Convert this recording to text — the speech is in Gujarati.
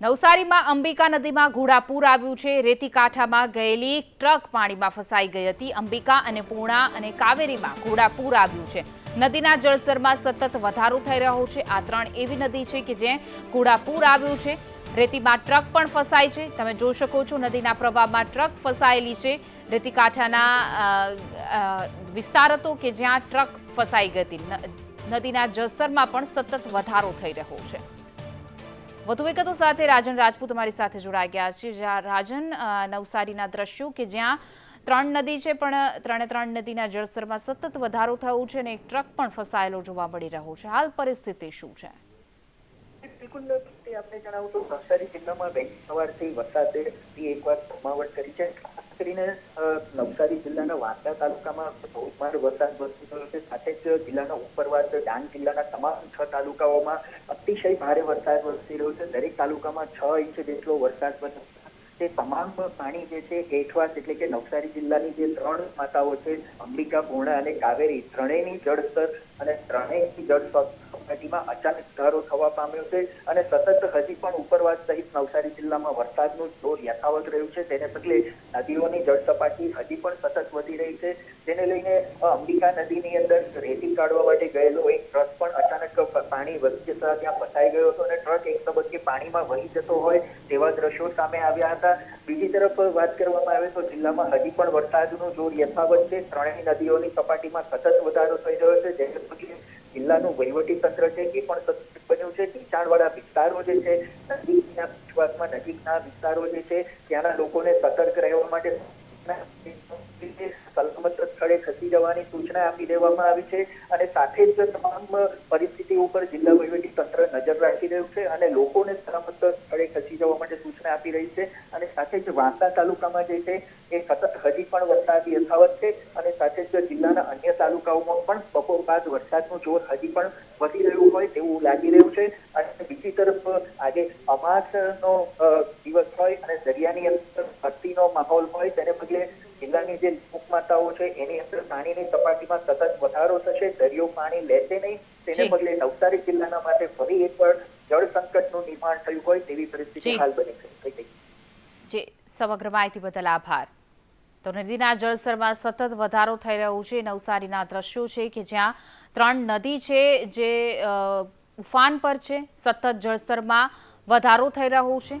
નવસારીમાં અંબિકા નદીમાં ઘોડાપૂર આવ્યું છે. રેતી કાંઠામાં ગયેલી ટ્રક પાણીમાં ફસાઈ ગઈ હતી. અંબિકા અને પૂર્ણા અને કાવેરીમાં ઘોડાપૂર આવ્યું છે. નદીના જળસ્તરમાં સતત વધારો થઈ રહ્યો છે. આ ત્રણ એવી નદી છે કે જે ઘોડાપૂર આવ્યું છે. રેતીમાં ટ્રક પણ ફસાય છે. તમે જોઈ શકો છો નદીના પ્રવાહમાં ટ્રક ફસાયેલી છે. રેતી કાંઠાના વિસ્તાર હતો કે જ્યાં ટ્રક ફસાઈ ગઈ હતી. નદીના જળસ્તરમાં પણ સતત વધારો થઈ રહ્યો છે. વધુ વિગતો સાથે રાજન રાજપૂત અમારી સાથે જોડાઈ ગયા છે. જ્યાં રાજન નવસારીના દ્રશ્યો કે જ્યાં ત્રણ નદી છે, પણ ત્રણે ત્રણ નદીના જળસ્તરમાં સતત વધારો થયો છે અને એક ટ્રક પણ ફસાયેલો જોવા મળી રહ્યો છે. હાલ પરિસ્થિતિ શું છે? આપણે જણાવું તો નવસારી જિલ્લામાં વહેલી સવારથી વરસાદે એકવાર ધમાવટ કરી છે. કરીને નવસારી જિલ્લાના વાંસદા તાલુકામાં ધોધમાર વરસાદ વરસી રહ્યો છે. સાથે જ જિલ્લાના ઉપરવાસ, ડાંગ જિલ્લાના તમામ છ તાલુકાઓમાં અતિશય ભારે વરસાદ વરસી રહ્યો છે. દરેક તાલુકામાં છ ઇંચ જેટલો વરસાદ વરસ્યો તે તમામ પાણી જે છે હેઠવાસ એટલે કે નવસારી જિલ્લાની જે ત્રણ માતાઓ છે, અંબિકા, પૂર્ણા અને કાવેરી, ત્રણેયની જળસ્તર અને ત્રણેયની જળ સપાટીમાં અચાનક ધારો થવા પામ્યો છે અને સતત હજી પણ ઉપરવાસ સહિત નવસારી જિલ્લામાં વરસાદનું જોર યથાવત રહ્યું છે, તેને પગલે નદીઓની જળ સપાટી હજી પણ સતત વધી રહી છે. તેને લઈને અંબિકા નદીની અંદર રેતી કાઢવા માટે ગયેલો એક ટ્રક પણ અચાનક પાણી જતા ત્યાં ફસાઈ ગયો હતો અને ટ્રક એક તબક્કે પાણીમાં વહી જતો હોય તેવા દ્રશ્યો સામે આવ્યા હતા. બીજી તરફ વાત કરવામાં આવે તો જિલ્લામાં હજી પણ વરસાદનું જોર યથાવત છે. ત્રણેય નદીઓની સપાટીમાં સતત વધારો થઈ રહ્યો છે, જેને પગલે જિલ્લાનું વહીવટી તંત્ર છે, એ પણ સતત બન્યું છે નીચાણવાળા વિસ્તારો જે છે નજીકના વિશ્વાસમાં નજીકના વિસ્તારો જે છે, ત્યાંના લોકોને સતર્ક રહેવા માટે સ્થળે ખસી જવાની સૂચના આપી દેવામાં આવી છે અને સાથે જ તમામ પરિસ્થિતિ ઉપર જિલ્લા વહીવટી તંત્ર નજર રાખી રહ્યું છે અને લોકોને સલામત સ્થળે ખસી જવા માટે સૂચના આપી રહી છે અને સાથે જ વાંસદા તાલુકામાં જે છે એ સતત હજી પણ વરસાદ યથાવત છે અને સાથે જ જિલ્લાના અન્ય તાલુકાઓમાં પણ બપોર બાદ વરસાદનું જોર હજી પણ વધી રહ્યું હોય તેવું લાગી રહ્યું છે અને બીજી તરફ આજે અમાસનો દિવસ હોય અને દરિયાની અંદર ભક્તિનો માહોલ હોય તેને પગલે જિલ્લાની જે લોકમાતાઓ છે એની અંદર પાણીની સપાટીમાં સતત વધારો થશે દરિયો પાણી લેશે નહીં. તેને પગલે નવસારી જિલ્લાના માટે ફરી એકવાર જળ સંકટનું નિર્માણ થયું હોય તેવી પરિસ્થિતિ હાલ બની થઈ ગઈ. જે સમગ્ર માહિતી બદલ આભાર. તો નદીના જળસ્તરમાં સતત વધારો થઈ રહ્યો છે. નવસારીના દ્રશ્યો છે કે જ્યાં ત્રણ નદી છે જે ઉફાન પર છે. સતત જળસ્તરમાં વધારો થઈ રહ્યો છે.